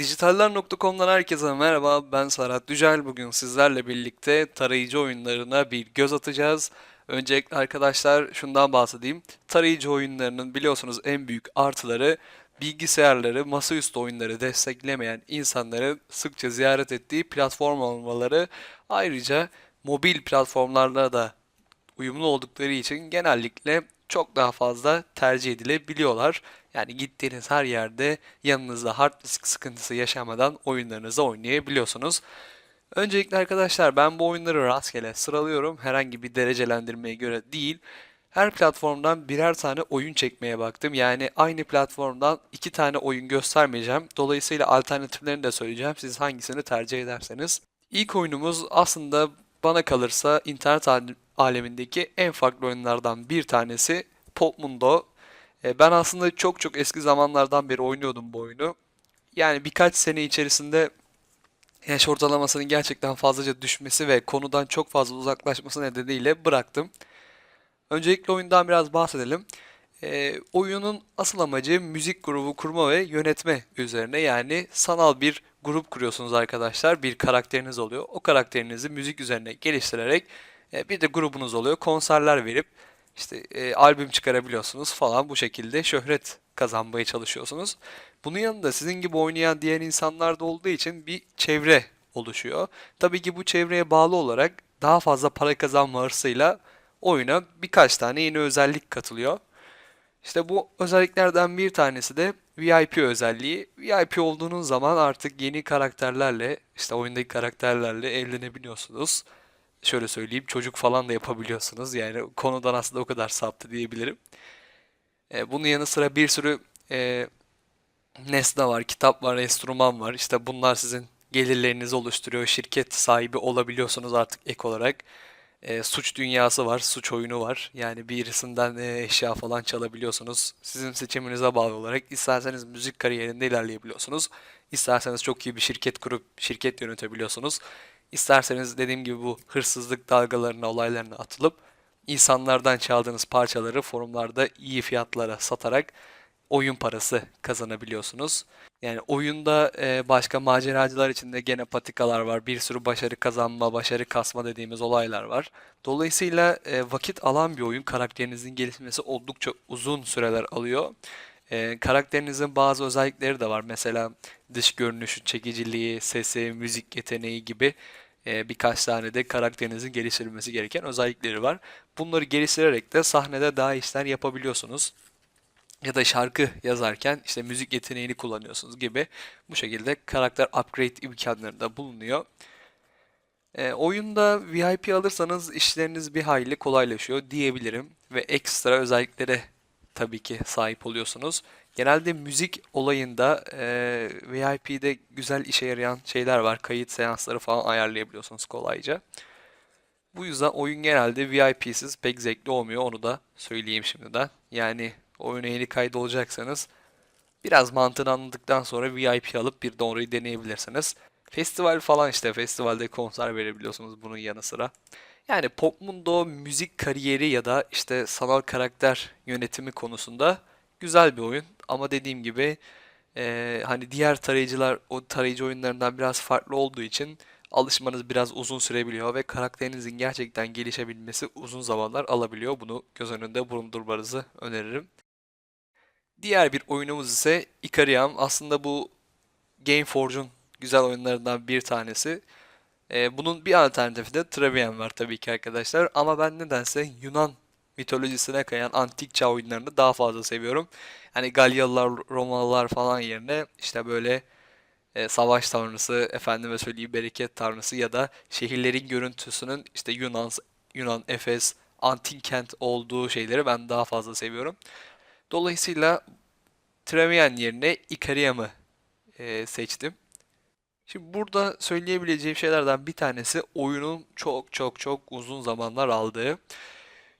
Dijitaller.com'dan herkese merhaba. Ben Serhat Dücel. Bugün sizlerle birlikte tarayıcı oyunlarına bir göz atacağız. Öncelikle arkadaşlar şundan bahsedeyim. Tarayıcı oyunlarının biliyorsunuz en büyük artıları bilgisayarları, masaüstü oyunları desteklemeyen insanların sıkça ziyaret ettiği platform olmaları. Ayrıca mobil platformlarla da uyumlu oldukları için genellikle çok daha fazla tercih edilebiliyorlar. Yani gittiğiniz her yerde yanınızda hard disk sıkıntısı yaşamadan oyunlarınızı oynayabiliyorsunuz. Öncelikle arkadaşlar ben bu oyunları rastgele sıralıyorum. Herhangi bir derecelendirmeye göre değil. Her platformdan birer tane oyun çekmeye baktım. Yani aynı platformdan iki tane oyun göstermeyeceğim. Dolayısıyla alternatiflerini de söyleyeceğim. Siz hangisini tercih ederseniz. İlk oyunumuz aslında bana kalırsa internet al- alemindeki en farklı oyunlardan bir tanesi Popmundo. E, Ben aslında çok çok eski zamanlardan beri oynuyordum bu oyunu. Yani birkaç sene içerisinde yaş ortalamasının gerçekten fazlaca düşmesi ve konudan çok fazla uzaklaşması nedeniyle bıraktım. Öncelikle oyundan biraz bahsedelim. Ee, oyunun asıl amacı müzik grubu kurma ve yönetme üzerine. Yani sanal bir grup kuruyorsunuz arkadaşlar. Bir karakteriniz oluyor. O karakterinizi müzik üzerine geliştirerek e, bir de grubunuz oluyor. Konserler verip işte e, albüm çıkarabiliyorsunuz falan bu şekilde şöhret kazanmaya çalışıyorsunuz. Bunun yanında sizin gibi oynayan diğer insanlar da olduğu için bir çevre oluşuyor. Tabii ki bu çevreye bağlı olarak daha fazla para kazanma hırsıyla oyuna birkaç tane yeni özellik katılıyor. İşte bu özelliklerden bir tanesi de VIP özelliği. VIP olduğunuz zaman artık yeni karakterlerle, işte oyundaki karakterlerle evlenebiliyorsunuz. Şöyle söyleyeyim, çocuk falan da yapabiliyorsunuz. Yani konudan aslında o kadar saptı diyebilirim. E, bunun yanı sıra bir sürü e, nesne var, kitap var, enstrüman var. İşte bunlar sizin gelirlerinizi oluşturuyor. Şirket sahibi olabiliyorsunuz artık ek olarak. E, suç dünyası var, suç oyunu var. Yani birisinden e, eşya falan çalabiliyorsunuz. Sizin seçiminize bağlı olarak isterseniz müzik kariyerinde ilerleyebiliyorsunuz. İsterseniz çok iyi bir şirket kurup şirket yönetebiliyorsunuz. İsterseniz dediğim gibi bu hırsızlık dalgalarına, olaylarına atılıp insanlardan çaldığınız parçaları forumlarda iyi fiyatlara satarak oyun parası kazanabiliyorsunuz. Yani oyunda e, başka maceracılar için de gene patikalar var. Bir sürü başarı kazanma, başarı kasma dediğimiz olaylar var. Dolayısıyla e, vakit alan bir oyun. Karakterinizin gelişmesi oldukça uzun süreler alıyor. E, karakterinizin bazı özellikleri de var. Mesela dış görünüşü, çekiciliği, sesi, müzik yeteneği gibi e, birkaç tane de karakterinizin geliştirilmesi gereken özellikleri var. Bunları geliştirerek de sahnede daha işler yapabiliyorsunuz ya da şarkı yazarken işte müzik yeteneğini kullanıyorsunuz gibi bu şekilde karakter upgrade imkanları da bulunuyor. E, oyunda VIP alırsanız işleriniz bir hayli kolaylaşıyor diyebilirim ve ekstra özelliklere tabii ki sahip oluyorsunuz. Genelde müzik olayında e, VIP'de güzel işe yarayan şeyler var. Kayıt seansları falan ayarlayabiliyorsunuz kolayca. Bu yüzden oyun genelde VIP'siz pek zevkli olmuyor. Onu da söyleyeyim şimdiden. Yani oyuna yeni kaydolacaksanız biraz mantığını anladıktan sonra VIP alıp bir de orayı deneyebilirsiniz. Festival falan işte festivalde konser verebiliyorsunuz bunun yanı sıra. Yani Popmundo müzik kariyeri ya da işte sanal karakter yönetimi konusunda güzel bir oyun. Ama dediğim gibi eee, hani diğer tarayıcılar o tarayıcı oyunlarından biraz farklı olduğu için alışmanız biraz uzun sürebiliyor ve karakterinizin gerçekten gelişebilmesi uzun zamanlar alabiliyor. Bunu göz önünde bulundurmanızı öneririm. Diğer bir oyunumuz ise Ikariam. Aslında bu Gameforge'un güzel oyunlarından bir tanesi. Ee, bunun bir alternatifi de Travian var tabii ki arkadaşlar. Ama ben nedense Yunan mitolojisine kayan antik çağ oyunlarını daha fazla seviyorum. Hani Galyalılar, Romalılar falan yerine işte böyle e, savaş tanrısı, efendime söyleyeyim bereket tanrısı ya da şehirlerin görüntüsünün işte Yunan, Yunan, Efes, antik kent olduğu şeyleri ben daha fazla seviyorum. Dolayısıyla Travian yerine Ikariam'ı e, seçtim. Şimdi burada söyleyebileceğim şeylerden bir tanesi oyunun çok çok çok uzun zamanlar aldığı.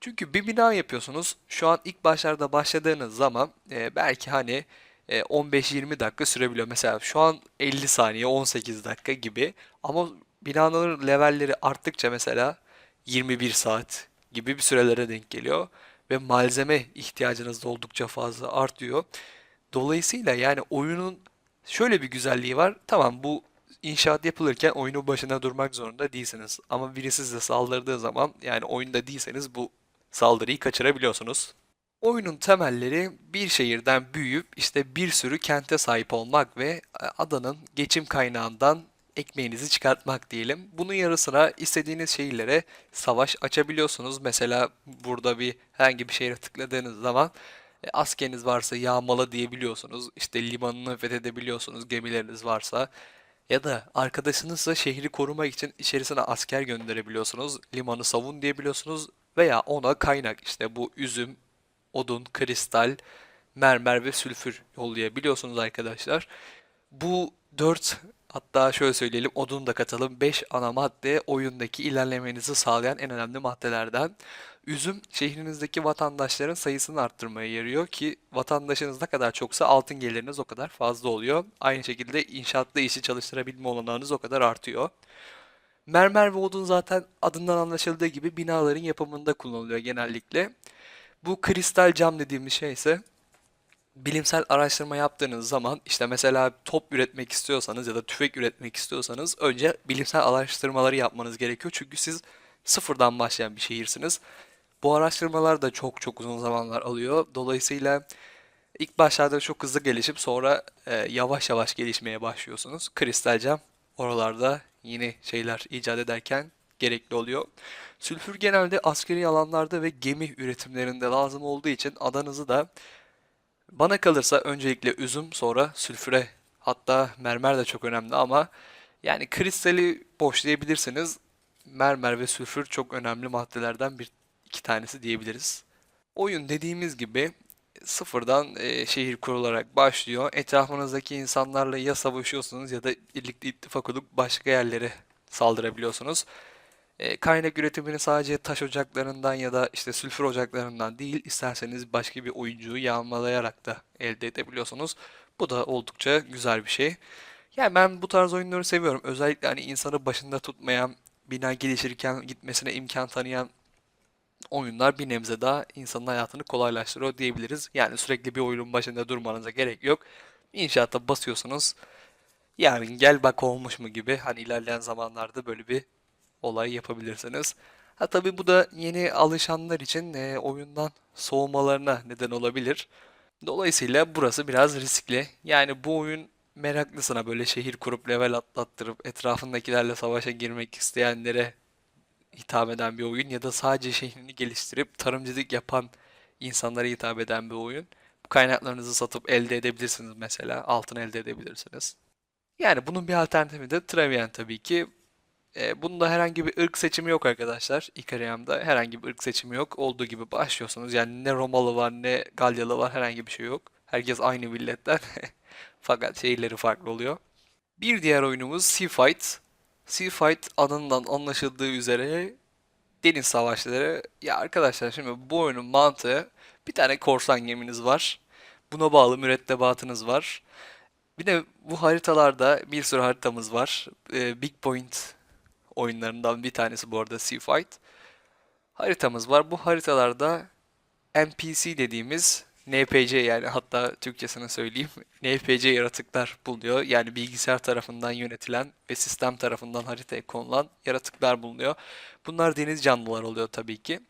Çünkü bir bina yapıyorsunuz. Şu an ilk başlarda başladığınız zaman e, belki hani e, 15-20 dakika sürebiliyor. Mesela şu an 50 saniye, 18 dakika gibi. Ama binaların levelleri arttıkça mesela 21 saat gibi bir sürelere denk geliyor. Ve malzeme ihtiyacınız da oldukça fazla artıyor. Dolayısıyla yani oyunun Şöyle bir güzelliği var. Tamam bu inşaat yapılırken oyunun başına durmak zorunda değilsiniz. Ama biri size saldırdığı zaman yani oyunda değilseniz bu saldırıyı kaçırabiliyorsunuz. Oyunun temelleri bir şehirden büyüyüp işte bir sürü kente sahip olmak ve e, adanın geçim kaynağından ekmeğinizi çıkartmak diyelim. Bunun yarı sıra istediğiniz şehirlere savaş açabiliyorsunuz. Mesela burada bir herhangi bir şehre tıkladığınız zaman e, askeriniz varsa yağmala diyebiliyorsunuz. İşte limanını fethedebiliyorsunuz gemileriniz varsa. Ya da arkadaşınızla şehri korumak için içerisine asker gönderebiliyorsunuz. Limanı savun diyebiliyorsunuz. Veya ona kaynak işte bu üzüm, odun, kristal, mermer ve sülfür yollayabiliyorsunuz arkadaşlar. Bu 4 hatta şöyle söyleyelim odun da katalım 5 ana madde oyundaki ilerlemenizi sağlayan en önemli maddelerden. Üzüm şehrinizdeki vatandaşların sayısını arttırmaya yarıyor ki vatandaşınız ne kadar çoksa altın geliriniz o kadar fazla oluyor. Aynı şekilde inşaatta işi çalıştırabilme olanağınız o kadar artıyor. Mermer ve odun zaten adından anlaşıldığı gibi binaların yapımında kullanılıyor genellikle. Bu kristal cam dediğimiz şey ise bilimsel araştırma yaptığınız zaman işte mesela top üretmek istiyorsanız ya da tüfek üretmek istiyorsanız önce bilimsel araştırmaları yapmanız gerekiyor. Çünkü siz sıfırdan başlayan bir şehirsiniz. Bu araştırmalar da çok çok uzun zamanlar alıyor. Dolayısıyla ilk başlarda çok hızlı gelişip sonra e, yavaş yavaş gelişmeye başlıyorsunuz. Kristal cam oralarda yeni şeyler icat ederken gerekli oluyor. Sülfür genelde askeri alanlarda ve gemi üretimlerinde lazım olduğu için adanızı da bana kalırsa öncelikle üzüm sonra sülfüre hatta mermer de çok önemli ama yani kristali boşlayabilirsiniz. Mermer ve sülfür çok önemli maddelerden bir iki tanesi diyebiliriz. Oyun dediğimiz gibi sıfırdan e, şehir kurularak başlıyor. Etrafınızdaki insanlarla ya savaşıyorsunuz ya da birlikte ittifak olup başka yerlere saldırabiliyorsunuz. E, kaynak üretimini sadece taş ocaklarından ya da işte sülfür ocaklarından değil, isterseniz başka bir oyuncuyu yağmalayarak da elde edebiliyorsunuz. Bu da oldukça güzel bir şey. Yani ben bu tarz oyunları seviyorum. Özellikle hani insanı başında tutmayan, bina gelişirken gitmesine imkan tanıyan oyunlar bir nebze daha insanın hayatını kolaylaştırıyor diyebiliriz. Yani sürekli bir oyunun başında durmanıza gerek yok. İnşaatta basıyorsunuz. Yani gel bak olmuş mu gibi hani ilerleyen zamanlarda böyle bir olay yapabilirsiniz. Ha tabii bu da yeni alışanlar için e, oyundan soğumalarına neden olabilir. Dolayısıyla burası biraz riskli. Yani bu oyun meraklısına böyle şehir kurup level atlattırıp etrafındakilerle savaşa girmek isteyenlere hitap eden bir oyun ya da sadece şehrini geliştirip tarımcılık yapan insanlara hitap eden bir oyun. Bu kaynaklarınızı satıp elde edebilirsiniz mesela. Altın elde edebilirsiniz. Yani bunun bir alternatifi de Travian tabii ki. E, bunda herhangi bir ırk seçimi yok arkadaşlar. Ikariam'da herhangi bir ırk seçimi yok. Olduğu gibi başlıyorsunuz. Yani ne Romalı var ne Galyalı var herhangi bir şey yok. Herkes aynı milletten. Fakat şehirleri farklı oluyor. Bir diğer oyunumuz Sea Fight. Sea Fight adından anlaşıldığı üzere deniz savaşları. Ya arkadaşlar şimdi bu oyunun mantığı bir tane korsan geminiz var. Buna bağlı mürettebatınız var. Bir de bu haritalarda bir sürü haritamız var. Ee, Big Point oyunlarından bir tanesi bu arada Sea Fight. Haritamız var. Bu haritalarda NPC dediğimiz NPC yani hatta Türkçesini söyleyeyim. NPC yaratıklar bulunuyor. Yani bilgisayar tarafından yönetilen ve sistem tarafından haritaya konulan yaratıklar bulunuyor. Bunlar deniz canlılar oluyor tabii ki.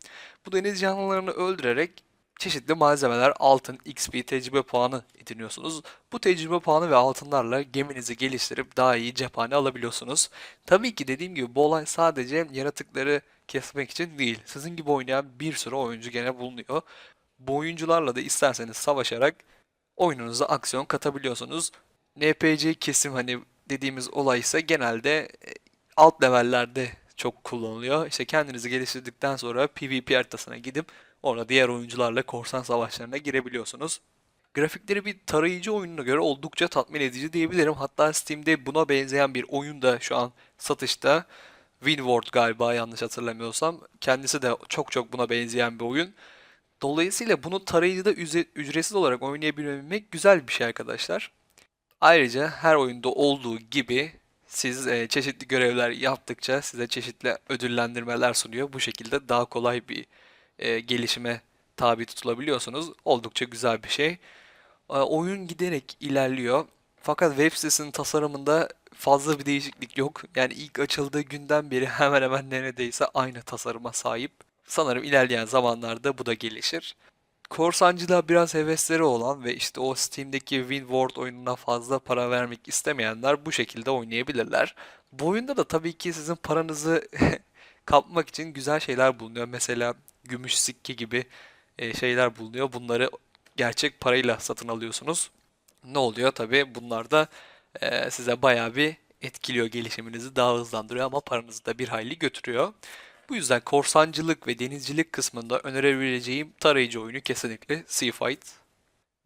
Bu deniz canlılarını öldürerek çeşitli malzemeler, altın, XP, tecrübe puanı ediniyorsunuz. Bu tecrübe puanı ve altınlarla geminizi geliştirip daha iyi cephane alabiliyorsunuz. Tabii ki dediğim gibi bu olay sadece yaratıkları kesmek için değil. Sizin gibi oynayan bir sürü oyuncu gene bulunuyor. Bu oyuncularla da isterseniz savaşarak oyununuza aksiyon katabiliyorsunuz. NPC kesim hani dediğimiz olay ise genelde e, alt levellerde çok kullanılıyor. İşte kendinizi geliştirdikten sonra PvP haritasına gidip orada diğer oyuncularla korsan savaşlarına girebiliyorsunuz. Grafikleri bir tarayıcı oyununa göre oldukça tatmin edici diyebilirim. Hatta Steam'de buna benzeyen bir oyun da şu an satışta. Winward galiba yanlış hatırlamıyorsam. Kendisi de çok çok buna benzeyen bir oyun. Dolayısıyla bunu tarayıcıda ücretsiz olarak oynayabilmek güzel bir şey arkadaşlar. Ayrıca her oyunda olduğu gibi siz e, çeşitli görevler yaptıkça size çeşitli ödüllendirmeler sunuyor. Bu şekilde daha kolay bir e, gelişime tabi tutulabiliyorsunuz. Oldukça güzel bir şey. E, oyun giderek ilerliyor. Fakat web sitesinin tasarımında fazla bir değişiklik yok. Yani ilk açıldığı günden beri hemen hemen neredeyse aynı tasarıma sahip. Sanırım ilerleyen zamanlarda bu da gelişir. Korsancılığa biraz hevesleri olan ve işte o Steam'deki Windward oyununa fazla para vermek istemeyenler bu şekilde oynayabilirler. Bu oyunda da tabii ki sizin paranızı kapmak için güzel şeyler bulunuyor. Mesela gümüş sikke gibi e, şeyler bulunuyor. Bunları gerçek parayla satın alıyorsunuz. Ne oluyor? Tabii bunlar da e, size bayağı bir etkiliyor gelişiminizi daha hızlandırıyor ama paranızı da bir hayli götürüyor. Bu yüzden korsancılık ve denizcilik kısmında önerebileceğim tarayıcı oyunu kesinlikle Sea Fight.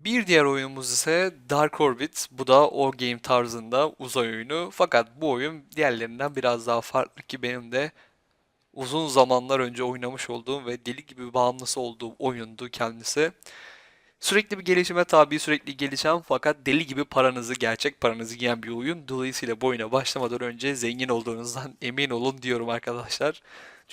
Bir diğer oyunumuz ise Dark Orbit. Bu da o game tarzında uzay oyunu. Fakat bu oyun diğerlerinden biraz daha farklı ki benim de uzun zamanlar önce oynamış olduğum ve deli gibi bağımlısı olduğum oyundu kendisi. Sürekli bir gelişime tabi, sürekli gelişen fakat deli gibi paranızı, gerçek paranızı yiyen bir oyun. Dolayısıyla bu oyuna başlamadan önce zengin olduğunuzdan emin olun diyorum arkadaşlar.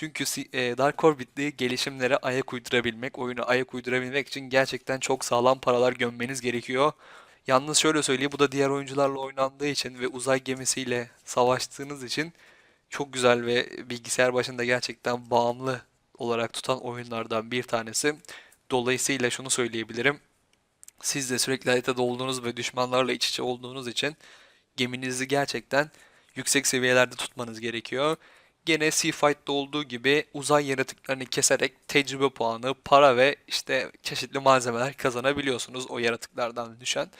Çünkü e, Dark Orbit'li gelişimlere ayak uydurabilmek, oyunu ayak uydurabilmek için gerçekten çok sağlam paralar gömmeniz gerekiyor. Yalnız şöyle söyleyeyim, bu da diğer oyuncularla oynandığı için ve uzay gemisiyle savaştığınız için çok güzel ve bilgisayar başında gerçekten bağımlı olarak tutan oyunlardan bir tanesi. Dolayısıyla şunu söyleyebilirim. Siz de sürekli haritada olduğunuz ve düşmanlarla iç içe olduğunuz için geminizi gerçekten yüksek seviyelerde tutmanız gerekiyor. Gene Sea Fight'ta olduğu gibi uzay yaratıklarını keserek tecrübe puanı, para ve işte çeşitli malzemeler kazanabiliyorsunuz o yaratıklardan düşen.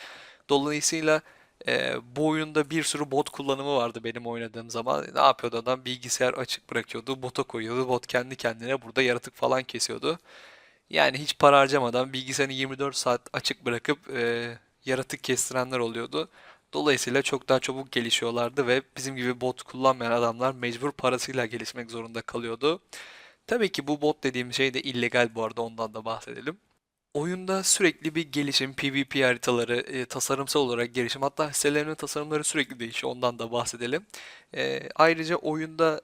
Dolayısıyla e, bu oyunda bir sürü bot kullanımı vardı benim oynadığım zaman. Ne yapıyordu adam? Bilgisayar açık bırakıyordu, bota koyuyordu. Bot kendi kendine burada yaratık falan kesiyordu. Yani hiç para harcamadan bilgisayarını 24 saat açık bırakıp e, yaratık kestirenler oluyordu. Dolayısıyla çok daha çabuk gelişiyorlardı ve bizim gibi bot kullanmayan adamlar mecbur parasıyla gelişmek zorunda kalıyordu. Tabii ki bu bot dediğim şey de illegal bu arada ondan da bahsedelim. Oyunda sürekli bir gelişim, PvP haritaları, e, tasarımsal olarak gelişim, hatta hisselerinin tasarımları sürekli değişiyor. Ondan da bahsedelim. E, ayrıca oyunda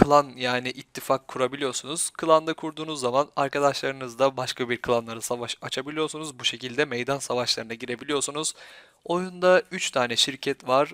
klan yani ittifak kurabiliyorsunuz. Klanda kurduğunuz zaman arkadaşlarınızla başka bir klanlara savaş açabiliyorsunuz. Bu şekilde meydan savaşlarına girebiliyorsunuz. Oyunda 3 tane şirket var.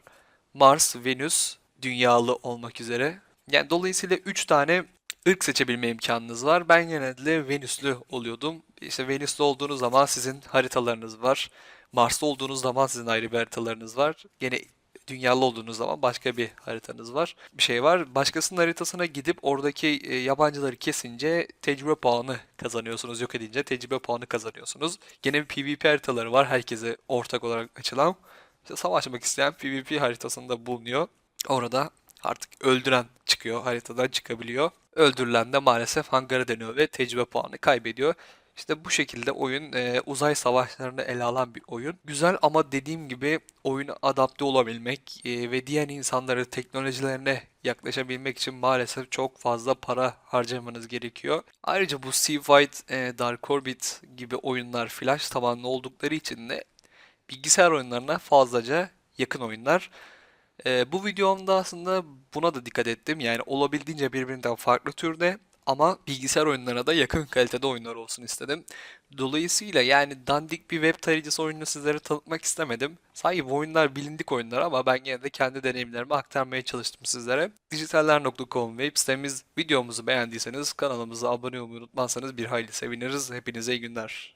Mars, Venüs, dünyalı olmak üzere. Yani dolayısıyla 3 tane ırk seçebilme imkanınız var. Ben genelde Venüslü oluyordum. İşte Venüslü olduğunuz zaman sizin haritalarınız var. Mars'ta olduğunuz zaman sizin ayrı bir haritalarınız var. Gene dünyalı olduğunuz zaman başka bir haritanız var. Bir şey var. Başkasının haritasına gidip oradaki e, yabancıları kesince tecrübe puanı kazanıyorsunuz. Yok edince tecrübe puanı kazanıyorsunuz. Gene bir PvP haritaları var. Herkese ortak olarak açılan. İşte savaşmak isteyen PvP haritasında bulunuyor. Orada artık öldüren çıkıyor. Haritadan çıkabiliyor. Öldürülen de maalesef hangara dönüyor ve tecrübe puanı kaybediyor. İşte bu şekilde oyun e, uzay savaşlarını ele alan bir oyun. Güzel ama dediğim gibi oyuna adapte olabilmek e, ve diğer insanları teknolojilerine yaklaşabilmek için maalesef çok fazla para harcamanız gerekiyor. Ayrıca bu Sea Fight, e, Dark Orbit gibi oyunlar flash tabanlı oldukları için de bilgisayar oyunlarına fazlaca yakın oyunlar. Ee, bu videomda aslında buna da dikkat ettim. Yani olabildiğince birbirinden farklı türde ama bilgisayar oyunlarına da yakın kalitede oyunlar olsun istedim. Dolayısıyla yani dandik bir web tarayıcısı oyununu sizlere tanıtmak istemedim. Sahi bu oyunlar bilindik oyunlar ama ben yine de kendi deneyimlerimi aktarmaya çalıştım sizlere. Dijitaller.com web sitemiz videomuzu beğendiyseniz kanalımıza abone olmayı unutmazsanız bir hayli seviniriz. Hepinize iyi günler.